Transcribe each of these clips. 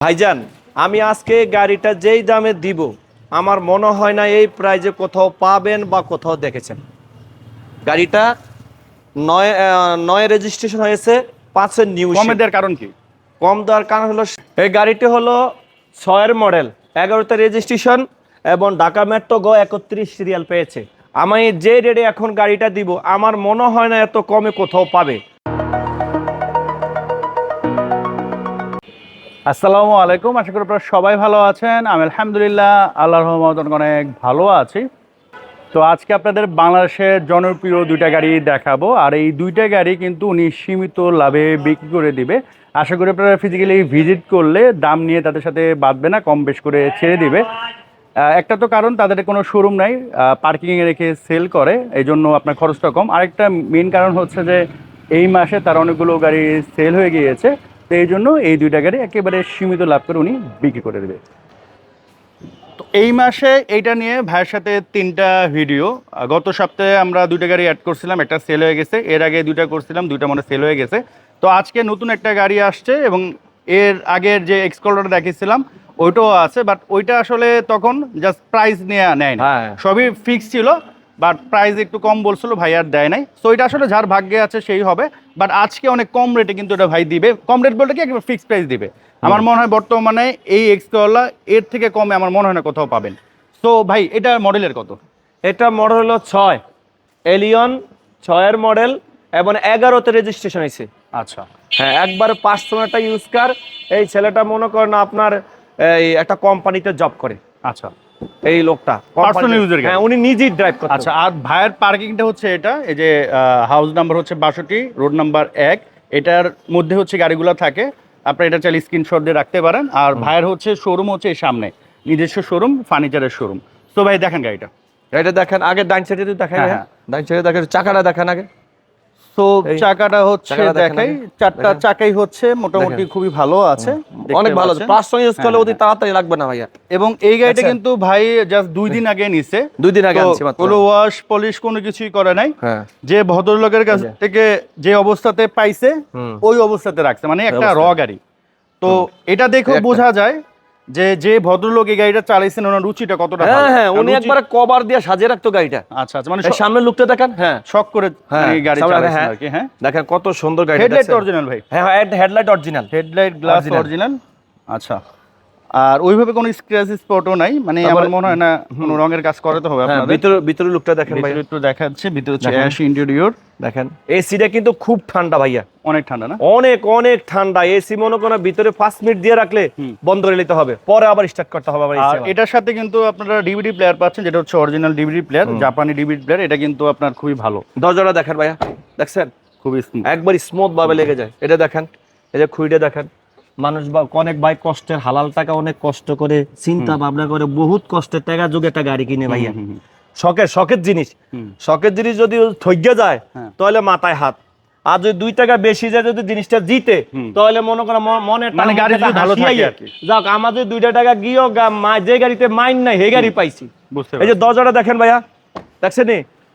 ভাইজান আমি আজকে গাড়িটা যেই দামে দিব আমার মনে হয় না এই প্রাইজে কোথাও পাবেন বা কোথাও দেখেছেন। গাড়িটা নয় নয় রেজিস্ট্রেশন হয়েছে পাঁচের নিউ কমে দেওয়ার কারণ কি? কম দেওয়ার কারণ হলো এই গাড়িটি হলো ছয়ের মডেল এগারোতে রেজিস্ট্রেশন এবং ঢাকা মেট্রো গ একত্রিশ সিরিয়াল পেয়েছে। আমি যে রেটে এখন গাড়িটা দিব আমার মনে হয় না এত কমে কোথাও পাবে। আসসালামু আলাইকুম। আশা করি আপনারা সবাই ভালো আছেন। আমি আলহামদুলিল্লাহ, আল্লাহর রহমত অনেক ভালো আছি। তো আজকে আপনাদের বাংলাদেশের জনপ্রিয় দুইটা গাড়ি দেখাবো। আর এই দুইটা গাড়ি কিন্তু উনি সীমিত লাভে বিক্রি করে দিবে। আশা করি আপনারা ফিজিক্যালি ভিজিট করলে দাম নিয়ে তাদের সাথে বাঁধবে না, কম বেশ করে ছেড়ে দিবে। একটা তো কারণ, তাদের কোনো শোরুম নাই পার্কিংয়ে রেখে সেল করে এই জন্য আপনার খরচটা কম। আরেকটা মেন কারণ হচ্ছে যে, এই মাসে তার অনেকগুলো গাড়ি সেল হয়ে গিয়েছে। তো এই জন্য এই দুইটা গাড়ি একেবারে সীমিত লাভ করে উনি বিক্রি করে দেবে। তো এই মাসে এইটা নিয়ে ভাইয়ের সাথে তিনটা ভিডিও। গত সপ্তাহে আমরা দুইটা গাড়ি অ্যাড করছিলাম একটা সেল হয়ে গেছে। এর আগে দুইটা করছিলাম দুইটা মানে সেল হয়ে গেছে। তো আজকে নতুন একটা গাড়ি আসছে এবং এর আগের যে এক্সকলটা দেখেছিলাম ওইটাও আছে বাট ওইটা আসলে তখন জাস্ট প্রাইস নেওয়া নেয় না। সবই ফিক্স ছিল। বাট প্রাইস একটু কম বলছিল ভাই আর দেয় নাই। সো এটা আসলে যার ভাগ্যে আছে সেই হবে। বাট আজকে অনেক কম রেটে কিন্তু এটা ভাই দিবে। কম রেট বলতে কি একবার ফিক্সড প্রাইস দিবে। আমার মনে হয় বর্তমানে এই এক্সকলা এর থেকে কমে আমার মনে হয় না কোথাও পাবেন। সো ভাই এটা মডেলের কত? এটা মডেল হলো ছয়। এলিয়ন ছয়ের মডেল এবং এগারোতে রেজিস্ট্রেশন হয়েছে। আচ্ছা। হ্যাঁ একবার পাঁচশোটা ইউজ কার এই ছেলেটা মনে করেন আপনার এই একটা কোম্পানিতে জব করে। আচ্ছা। এই লোকটা user গাড়ি। হ্যাঁ উনি নিজেই ড্রাইভ করতে আচ্ছা আর ভাইয়ের পার্কিংটা হচ্ছে এটা এই যে হাউস নাম্বার হচ্ছে বাষট্টি রোড নাম্বার এক। এটার মধ্যে হচ্ছে গাড়িগুলো থাকে আপনার এটা চাইলে স্ক্রিনশট দিয়ে রাখতে পারেন। আর ভাইয়ের হচ্ছে শোরুম হচ্ছে এই সামনে নিজস্ব শোরুম ফার্নিচারের শোরুম তো ভাই দেখেন গাড়িটা। এটা দেখেন আগে ডাইন সাইডে তো দেখাই হ্যাঁ, হ্যাঁ। ডাইন সাইডে দেখেন চাকাটা দেখেন আগে। তো চাকাটা হচ্ছে দেখাই চারটা চাকাই হচ্ছে মোটামুটি খুবই ভালো আছে অনেক ভালো পাচ্ছেন। প্লাস ইউজ করলে হ্যাঁ, অতি তাড়াতাড়ি লাগবে না ভাইয়া। এবং এই গাড়িটা আচ্ছা। কিন্তু ভাই জাস্ট দুই দিন আগে নিছে। দুই দিন আগে আনছি মাত্র। কোনো ওয়াশ পলিশ কোনো কিছুই করে নাই। হ্যাঁ। যে ভদ্রলোকের কাছ থেকে যে অবস্থাতে পাইছে ওই অবস্থাতে রাখছে। মানে একটা র গাড়ি। তো এটা একটা। বোঝা যায় যে যে ভদ্রলোক এই গাড়িটা চালাইছেন ওনার রুচিটা কতটা হ্যাঁ হ্যাঁ উনি একবার কভার দিয়ে সাজিয়ে রাখতো গাড়িটা। আচ্ছা আচ্ছা মানে এই সামনে লুকটা দেখেন। হ্যাঁ শখ করে হ্যাঁ, মানে গাড়ি চালাইছেন হ্যাঁ। আর কি হ্যাঁ। দেখেন কত সুন্দর গাড়ি হেডলাইট অরিজিনাল ভাই। হ্যাঁ headlight original headlight glass original আচ্ছা। আর ওইভাবে কোনো স্ক্র্যাচ স্পটও নাই। মানে আমার মনে হয় না কোনো রঙের কাজ করাতে হবে হ্যাঁ আপনাদের। ভিতরে ভিতরে লুকটা দেখেন ভাই একটু দেখাচ্ছে ভিতরে হচ্ছে। অ্যাশ ইন্টেরিয়র দেখেন। এসিটা কিন্তু খুব ঠান্ডা ভাইয়া। অনেক ঠান্ডা না? অনেক অনেক ঠান্ডা। এসি মনে করেন ভিতরে পাঁচ মিনিট দিয়ে রাখলে বন্ধ করে নিতে হবে। পরে আবার স্টার্ট করতে হবে আবার আর এটার সাথে কিন্তু আপনারা ডিভিডি প্লেয়ার পাচ্ছেন যেটা হচ্ছে অরিজিনাল ডিভিডি প্লেয়ার জাপানি ডিভিডি প্লেয়ার এটা কিন্তু আপনার খুবই ভালো। দরজাটা দেখেন ভাইয়া। দেখছেন? খুবই। একবার স্মুথ ভাবে লেগে যায়। এটা দেখেন। এই যে খুঁড়ে দেখেন। মানুষ বা অনেক ভাই কষ্টের হালাল টাকা অনেক কষ্ট করে চিন্তা ভাবনা করে বহুত কষ্টের টাকা যুগে একটা গাড়ি কিনে ভাইয়া। শখের শখের জিনিস। শখের জিনিস যদি ঠইগে যায় হ্যাঁ। তাহলে মাথায় হাত। আর যদি দুই টাকা বেশি যায় যদি জিনিসটা জিতে তাহলে মনে করো মনে মানে গাড়ি ভালো থাকে যাক আমাদের দুইটা টাকা গিয়েও যে গাড়িতে মাইন নাই সেই গাড়ি পাইছি। এই যে দরজাটা দেখেন ভাইয়া দেখছেন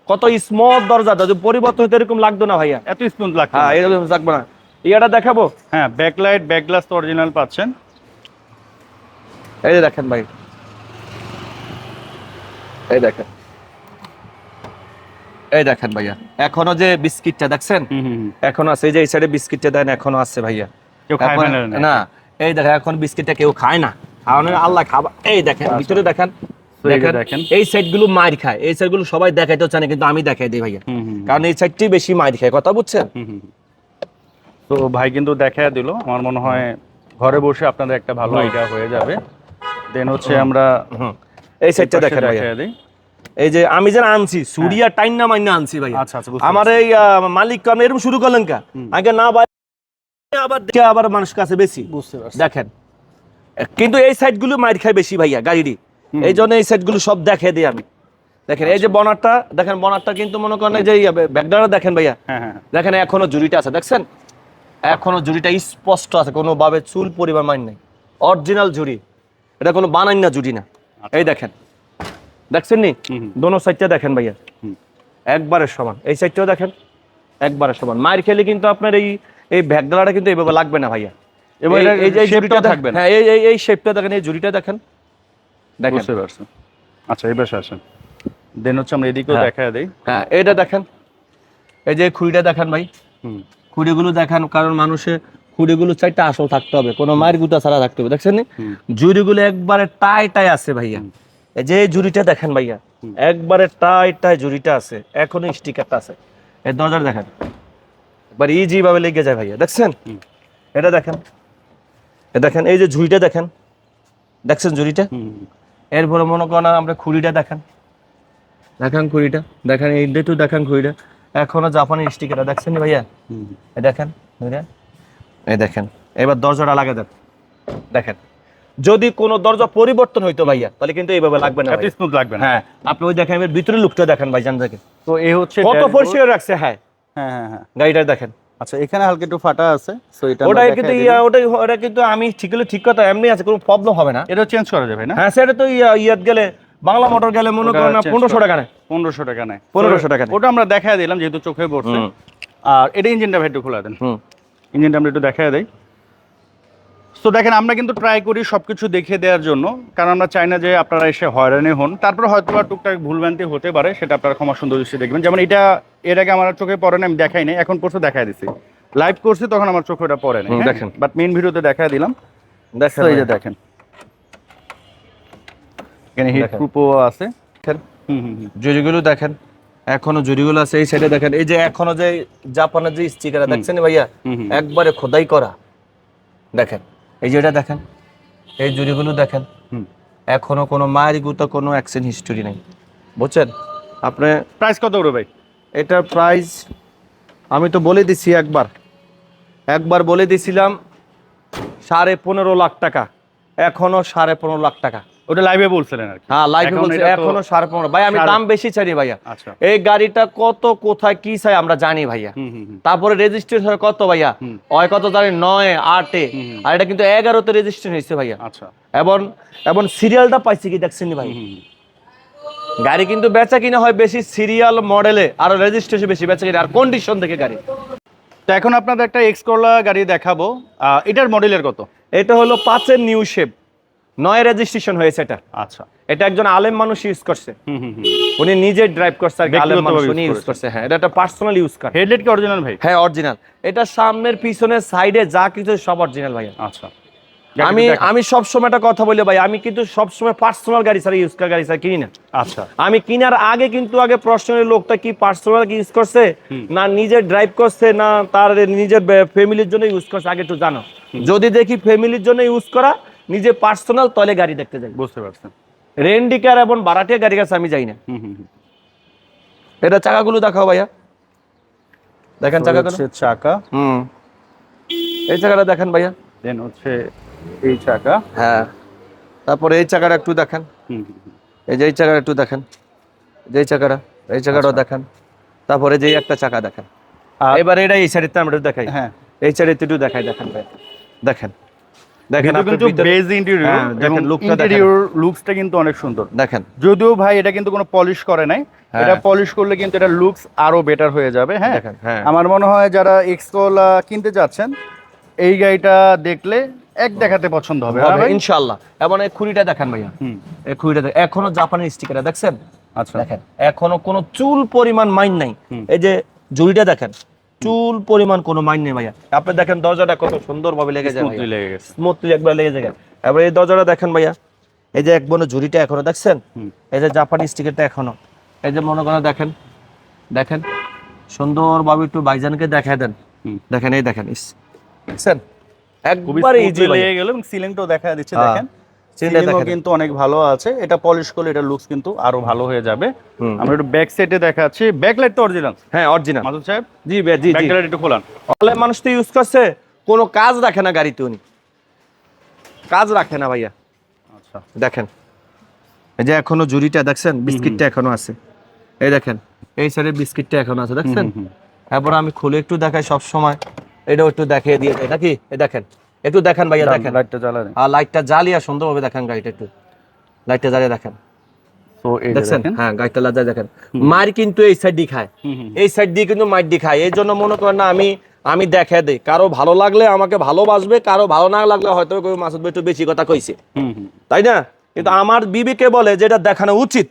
কত স্মুথ দরজা যদি পরিবর্তন হতে এরকম লাগতো না ভাইয়া। এত স্মুথ লাগছে হ্যাঁ এরকম থাকবে না। ইয়াটা দেখাবো? হ্যাঁ ব্যাকলাইট ব্যাক গ্লাস তো অরিজিনাল পাচ্ছেন। এই যে দেখেন ভাই। এই দেখেন। এই দেখেন ভাইয়া। এখনও যে বিস্কিটটা দেখছেন। এখনও আছে। এই যে এই সাইডে বিস্কিটটা দেন এখনও আছে ভাইয়া। কেউ খায় না, না, এই দেখেন এখন বিস্কিটটা কেউ খায় না। খাওয়ানোর আল্লাহ খাবা এই দেখেন ভিতরে দেখেন। দেখেন। এই সাইডগুলো মার খায়। এই সাইডগুলো সবাই দেখাইতে চায় না কিন্তু আমি দেখাই দিই ভাইয়া। কারণ এই সাইডটি বেশি মার খায়। কথা বুঝছেন। তো ভাই কিন্তু দেখা দিল। আমার মনে হয় ঘরে বসে আপনাদের একটা ভালো আইডিয়া হয়ে যাবে। দেন হচ্ছে আমরা এই সাইডটা দেখেন দিই। এই যে আমি যেন আনছি সুরিয়া টাইন না মাইনা আনছি ভাই আচ্ছা, আচ্ছা, আমার এই মালিক কাম এরকম শুরু করলেন কা? আগে না ভাই আবার দেখে আবার মানুষ কাছে বেশি। বুঝতে পারছি। দেখেন। কিন্তু এই সাইডগুলো মাইর খায় বেশি ভাইয়া গাড়িরই। এই জন্য এই সাইডগুলো সব দেখে দিই আমি। দেখেন এই যে বনারটা দেখেন বনারটা কিন্তু মনে করেন এই যে ব্যাগডারা দেখেন ভাইয়া। হ্যাঁ হ্যাঁ দেখেন এখনও জুড়িটা আছে দেখছেন? এখনও জুড়িটা স্পষ্ট আছে কোনোভাবে চুল পরিমাণ মাইন নাই। অরিজিনাল জুড়ি। এটা কোনো বানাই না জুড়ি না। এই দেখেন। দেখছেন নি। দোনো সাইডটা দেখেন ভাইয়া। হুম। একবারে সমান। এই সাইডটাও দেখেন একবারের সমান। মায়ের খেলে কিন্তু আপনার এই এই ভ্যাগডালাটা কিন্তু এইভাবে লাগবে না ভাইয়া। এবং এই- যে shape-টাও থাকবে হ্যাঁ এই এই এই শেপটা দেখেন এই জুড়িটা দেখেন। দেখেন। বুঝতে পারছি। আচ্ছা এই পাশে আসেন। দেন হচ্ছে আমরা এদিকেও হ্যাঁ। দেখা দেই। হ্যাঁ এটা দেখেন। এই যে খুঁড়িটা দেখেন ভাই। হুম। খুঁড়িগুলো দেখান কারণ মানুষের খুঁড়িগুলো চারটা আসল থাকতে হবে কোনো মায়ের গুতা ছাড়া থাকতে হবে দেখছেন? জুড়িগুলো একবারে টাই টাই আছে ভাইয়া। এই যে জুড়িটা দেখেন ভাইয়া একবারে টাই টাই জুড়িটা আছে এখনও স্টিকারটা আছে। এই দরজা দেখেন একবার ইজি ভাবে লেগে যায় ভাইয়া দেখছেন? এটা দেখেন এ দেখেন এই যে ঝুড়িটা দেখেন দেখছেন ঝুড়িটা? এরপরে মনে করেন আমরা খুঁড়িটা দেখেন দেখান খুঁড়িটা দেখেন এই তো দেখান খুঁড়িটা। এখনও জাপানি স্টিকারটা দেখছেন নি ভাইয়া? এই দেখেন এই দেখেন এবার দরজাটা লাগে দেন দেখেন যদি কোনো দরজা পরিবর্তন হইতো ভাইয়া তাহলে কিন্তু এইভাবে লাগবে না স্মুথ লাগবে না। হ্যাঁ আপনি ওই দেখেন এবার ভিতরে লুকটা দেখেন ভাই জান দেখেন। তো এই হচ্ছে কত। পরিষ্কার রাখছে হ্যাঁ। হ্যাঁ হ্যাঁ হ্যাঁ। গাড়িটা দেখেন। আচ্ছা এখানে হালকা একটু ফাটা আছে সো এটা ওটা কিন্তু ইয়া ওটা ওটা কিন্তু আমি ঠিক হলে ঠিক কথা এমনি আছে কোনো প্রবলেম হবে না। এটা চেঞ্জ করা যাবে না? হ্যাঁ সেটা তো ইয়া ইয়াত গেলে বাংলা মোটর গেলে মনে করেন change পনেরোশো টাকা নেয়। পনেরোশো টাকা নেয়। 1500 টাকা ওটা আমরা দেখাই দিলাম যেহেতু চোখে পড়ছে। আর এটা ইঞ্জিনটা ভাই একটু খোলা দেন। ইঞ্জিনটা আমরা একটু দেখাই দেই। তো দেখেন আমরা কিন্তু ট্রাই করি সবকিছু দেখে দেওয়ার জন্য। কারণ আমরা চাই না যে আপনারা এসে হয়রানি হন। তারপর হয়তো বা টুকটাক ভুলভ্রান্তি হতে পারে সেটা আপনারা ক্ষমা সুন্দর দৃষ্টি দেখবেন। যেমন এটা এর আগে আমার চোখে পড়ে না আমি দেখাই নাই। এখন পরশু দেখাই দিছি। লাইভ করছি তখন আমার চোখে ওটা পড়ে না দেখেন। বাট মেইন ভিডিওতে দেখাই দিলাম। দেখেন এই যে দেখেন। এখানে হিট প্রুফও আছে। জুড়িগুলো দেখেন। এখনও জুড়িগুলো আছে এই সাইডে দেখেন। এই যে এখনও যে জাপানের যে স্টিকার দেখছেন ভাইয়া। একবারে খোদাই করা। দেখেন। এই যে এটা দেখেন। এই জুড়িগুলো দেখেন। এখনও কোনো মায়ের গুতো কোনো অ্যাক্সিডেন্ট হিস্টোরি নেই। বুঝছেন? আপনি প্রাইস কত করে ভাই? এটার প্রাইস আমি তো বলে দিছি একবার। একবার বলে দিছিলাম সাড়ে পনেরো লাখ টাকা। এখনও সাড়ে পনেরো লাখ টাকা। ওটা লাইভে বলছিলেন আর হ্যাঁ লাইভে বলছি এখনও সাড়ে পনেরো ভাই আমি দাম বেশি চাই ভাইয়া। আচ্ছা। এই গাড়িটা কত কোথায় কি চাই আমরা জানি ভাইয়া। তারপরে রেজিস্ট্রেশন কত ভাইয়া? হুম। কত জানি নয় আটে। আর এটা কিন্তু এগারোতে রেজিস্ট্রেশন হয়েছে ভাইয়া। আচ্ছা। এবং এবং সিরিয়ালটা পাইছি কি দেখছেন ভাই? গাড়ি কিন্তু বেচা কিনা হয় বেশি সিরিয়াল মডেলে আর রেজিস্ট্রেশন বেশি বেচা কিনা আর কন্ডিশন দেখে গাড়ি। তো এখন আপনাদের একটা এক্স করলা গাড়ি দেখাবো। এটার মডেলের কত? এটা হলো পাঁচের নিউ শেপ নয় রেজিস্ট্রেশন হয়েছে এটা। আচ্ছা। এটা একজন আলেম মানুষ ইউজ করছে। উনি নিজে ড্রাইভ করছে আর আলেম মানুষ উনি ইউজ করছে। হ্যাঁ এটা একটা পার্সোনাল ইউজ করে হেডলাইট কি অরিজিনাল ভাই? হ্যাঁ অরিজিনাল এটা সামনের পিছনের সাইডে যা কিছু সব অরিজিনাল ভাইয়া। আচ্ছা। আমি আমি সব সময় একটা কথা বলি ভাই আমি কিন্তু সব সময় পার্সোনাল গাড়ি ছাড়া ইউজ করা গাড়ি ছাড়া কিনি না। আচ্ছা। আমি কিনার আগে কিন্তু আগে প্রশ্নের লোকটা কি পার্সোনাল কি ইউজ করছে না নিজে ড্রাইভ করছে না তার নিজের ফ্যামিলির জন্য ইউজ করছে আগে একটু জানো। যদি দেখি ফ্যামিলির জন্য ইউজ করা নিজে পার্সোনাল তলে গাড়ি দেখতে যাই। বুঝতে পারছেন রেন্ডিকার এবং বারাটিয়া গাড়ি কাছে আমি যাই না। হুম হুম হুম। এটা চাকাগুলো দেখাও ভাইয়া। দেখেন চাকাগুলো। চাকা। হুম। এই চাকাটা দেখেন ভাইয়া। দেন হচ্ছে এই চাকা। হ্যাঁ। তারপরে এই চাকাটা একটু দেখেন। এই যে এই চাকাটা একটু দেখেন। যে এই চাকাটা এই চাকাটাও দেখেন। তারপরে যে একটা চাকা দেখেন। আর এবার এটা এই সাইডে আমরা একটু দেখাই। হ্যাঁ। এই সাইডে একটু দেখাই দেখেন ভাই দেখেন। দেখেন কিন্তু বেজ ইন্টেরিয়র দেখেন, এবং ইন্টেরিয়র লুকসটা কিন্তু অনেক সুন্দর। দেখেন। যদিও ভাই এটা কিন্তু কোনো পলিশ করে নাই। হ্যাঁ। এটা পলিশ করলে কিন্তু এটা লুকস আরও বেটার হয়ে যাবে হ্যাঁ? হ্যাঁ। আমার মনে হয় যারা এক্সকল কিনতে যাচ্ছেন এই গাড়িটা দেখলে এক দেখাতে পছন্দ হবে হ্যাঁ? ইনশাআল্লাহ। এবং এই খুঁড়িটা দেখেন ভাইয়া। এই খুঁড়িটা দেখেন এখনও জাপানের স্টিকারটা দেখছেন? আচ্ছা। দেখেন এখনও কোনো চুল পরিমাণ মাইন নাই। এই যে জুড়িটা দেখেন চুল পরিমাণ কোনো মাইন নেই ভাইয়া। আপনি দেখেন দরজাটা কত সুন্দরভাবে লেগে যায় স্মুথলি একবার লেগে যায়। এবার এই দরজাটা দেখেন ভাইয়া। এই যে এক বনে ঝুড়িটা এখনও দেখছেন? এই যে জাপানি স্টিকারটা এখনও। এই যে মনে করেন দেখেন দেখেন সুন্দরভাবে একটু বাইজানকে দেখায় দেন। দেখেন এই দেখেন দেখছেন? একবারে ইজি লেগে গেল এবং সিলিংটাও দেখা দিচ্ছে হ্যাঁ, দেখেন। কিন্তু অনেক ভালো আছে। এটা পলিশ করলে এটা লুকস কিন্তু আরও ভালো হয়ে যাবে। আমরা একটু ব্যাক সাইডে দেখাচ্ছি। ব্যাক লাইট তো অরিজিনাল হ্যাঁ অরিজিনাল মাসুদ সাহেব? জি জি ব্যাক জি। লাইট একটু খোলান। মানুষ তো ইউজ করছে কোনো কাজ রাখে না গাড়িতে উনি। কাজ রাখে না ভাইয়া। আচ্ছা। দেখেন। এই যে এখনও জুড়িটা দেখছেন বিস্কিটটা এখনও আছে। এই দেখেন এই সাইডে বিস্কিটটা এখনও আছে দেখছেন? হুম। আমি খুলে একটু দেখাই সব সময় এটাও একটু দেখিয়ে দিয়ে দেয় নাকি? এই দেখেন। একটু দেখেন ভাইয়া দেখেন। লাইটটা জ্বালান আর লাইটটা জ্বালিয়ে সুন্দরভাবে দেখেন গাড়িটা একটু। লাইটটা জ্বালিয়ে দেখেন। তো এই যে দেখছেন? দেখেন। হ্যাঁ গাড়িটা লাজায় দেখেন। মার কিন্তু এই সাইড দিয়ে খায়। হুম, হুম। এই সাইড দিয়ে কিন্তু মাইট দিয়ে খায়। এই জন্য মনে করেন না আমি আমি দেখে দেই। কারও ভালো লাগলে আমাকে ভালোবাসবে কারও ভালো না লাগলে হয়তো কেউ মাসুদ ভাই একটু বেশি কথা কইছে। তাই না? কিন্তু আমার বিবেকে বলে যেটা দেখানো উচিত।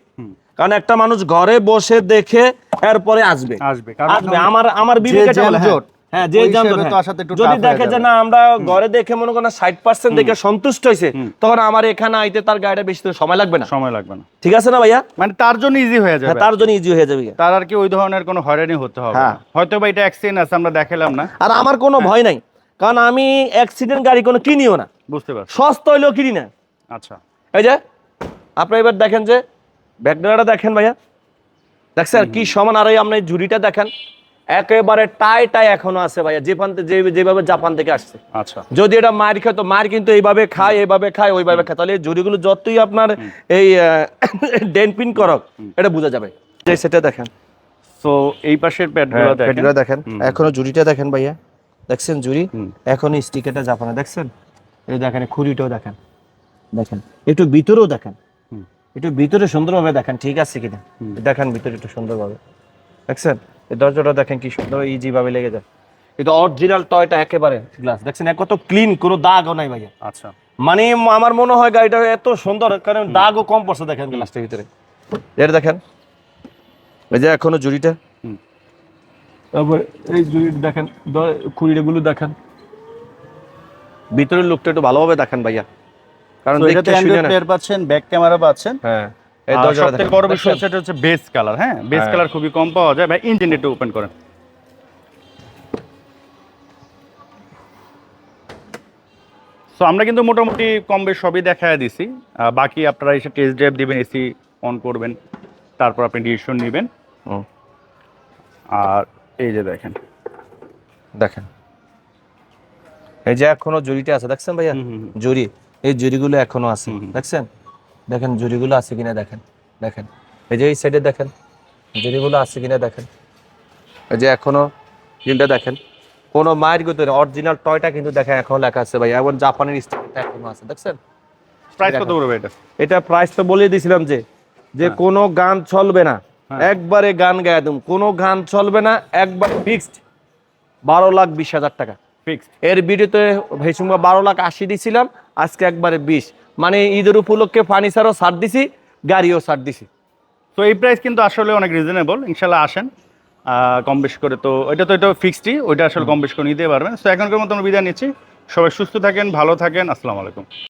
কারণ একটা মানুষ ঘরে বসে দেখে এরপরে আসবে। আসবে। আমার আমার বিবেকে এটা বলে, হ্যাঁ। হ্যাঁ। যে হ্যাঁ। যদি দেখে যে না আমরা ঘরে দেখে মনে করেন ষাট পার্সেন্ট দেখে সন্তুষ্ট হয়েছে তখন আমার এখানে আইতে তার গাড়িটা বেশি সময় লাগবে না। সময় লাগবে না। ঠিক আছে না ভাইয়া? মানে তার জন্য ইজি হয়ে হ্যাঁ যাবে তার জন্য ইজি হয়ে যাবে তার আর কি ওই ধরনের কোনো হয়রানি হতে হবে হ্যাঁ। হয়তো বা এটা অ্যাক্সিডেন্ট আছে আমরা দেখালাম না। আর আমার কোনো ভয় নাই কারণ আমি অ্যাক্সিডেন্ট গাড়ি কোনো কিনিও না। বুঝতে পারছি। সস্তা হইলেও কিনি না। আচ্ছা। এই যে আপনারা এবার দেখেন যে ব্যাকডোরাটা দেখেন ভাইয়া। দেখছেন কি সমান আর এই আপনি ঝুড়িটা দেখেন। একেবারে টাই টাই এখনও আছে ভাইয়া যেখান থেকে যেভাবে জাপান থেকে আসছে। আচ্ছা। যদি এটা মার খেত মার কিন্তু এইভাবে খায় এইভাবে খায় ওইভাবে খায়। তাহলে এই ঝুড়িগুলো যতই আপনার এই ডেনপিন করক এটা বোঝা যাবে। যে সেটা দেখেন। তো এই পাশের প্যাডগুলো দেখেন। পেটগুলো দেখেন এখনও ঝুড়িটা দেখেন ভাইয়া। দেখছেন হুম। এখনও স্টিকারটা জাপানে দেখছেন? এই দেখেন খুঁড়িটাও দেখেন। দেখেন একটু ভিতরেও দেখেন। হুম। একটু ভিতরে সুন্দরভাবে দেখেন ঠিক আছে কিনা? দেখেন ভিতরে একটু সুন্দরভাবে। দেখছেন? এই দরজাটা দেখেন কি সুন্দর ইজি ভাবে লেগে যায়। কিন্তু অরিজিনাল টয়টা একেবারে গ্লাস দেখছেন এক কত ক্লিন কোনো দাগও নাই ভাইয়া। আচ্ছা। মানে আমার মনে হয় গাড়িটা এত সুন্দর কারণ দাগও কম পড়ছে দেখেন গ্লাসটার ভিতরে। এটা দেখেন। এই যে এখনও জুড়িটা। তারপর এই জুড়ি দেখেন খুঁড়িগুলো দেখেন। ভিতরের লোকটা একটু ভালোভাবে দেখেন ভাইয়া। কারণ দেখতে শুনে না। পাচ্ছেন ব্যাক ক্যামেরা পাচ্ছেন। হ্যাঁ। এই দরজাটা দেখেন। বড় বিষয় হচ্ছে এটা হচ্ছে বেস কালার হ্যাঁ? বেস হ্যাঁ। কালার খুবই কম পাওয়া যায়। ভাই ইঞ্জিন একটু ওপেন করেন। সো আমরা কিন্তু মোটামুটি কম বেশ সবই দেখায় দিছি। বাকি আপনারা এসে টেস্ট ড্রাইভ দিবেন এসি অন করবেন তারপর আপনি ডিসিশন নেবেন। আর এই যে দেখেন। দেখেন। এই যে এখনও জুড়িটা আছে দেখছেন ভাইয়া। জুড়ি। এই জুড়িগুলো এখনও আছে। দেখছেন? দেখেন জুড়িগুলো আছে কিনা দেখেন দেখেন। এই যে এই সাইডে দেখেন জুড়িগুলো আছে কিনা দেখেন। এই যে এখনও জিনটা দেখেন। কোনো মায়ের ভিতরে অরিজিনাল টয়টা কিন্তু দেখেন এখনও লেখা আছে ভাই। এবং জাপানের স্টিকারটা এখনও আছে দেখছেন? প্রাইস কত পড়বে এটা? এটা প্রাইস তো বলে দিয়েছিলাম যে যে কোনো গান চলবে না। হ্যাঁ। একবারে গান গায়ে দেব কোনো গান চলবে না একবার ফিক্সড বারো লাখ বিশ হাজার টাকা। ফিক্সড এর ভিডিওতে ভেসুম্বা বারো লাখ আশি দিছিলাম আজকে একবারে বিশ। মানে ঈদের উপলক্ষে ফার্নিচারও ছাড় দিছি, গাড়িও ছাড় দিছি। তো এই প্রাইস কিন্তু আসলে অনেক রিজনেবল ইনশাল্লাহ আসেন। কম বেশ করে তো এটা তো এটা ফিক্সডই ওইটা আসলে কম বেশ করে নিতে পারবেন। তো এখনকার মতো আমরা বিদায় নিচ্ছি। সবাই সুস্থ থাকেন, ভালো থাকেন, আসসালামু আলাইকুম।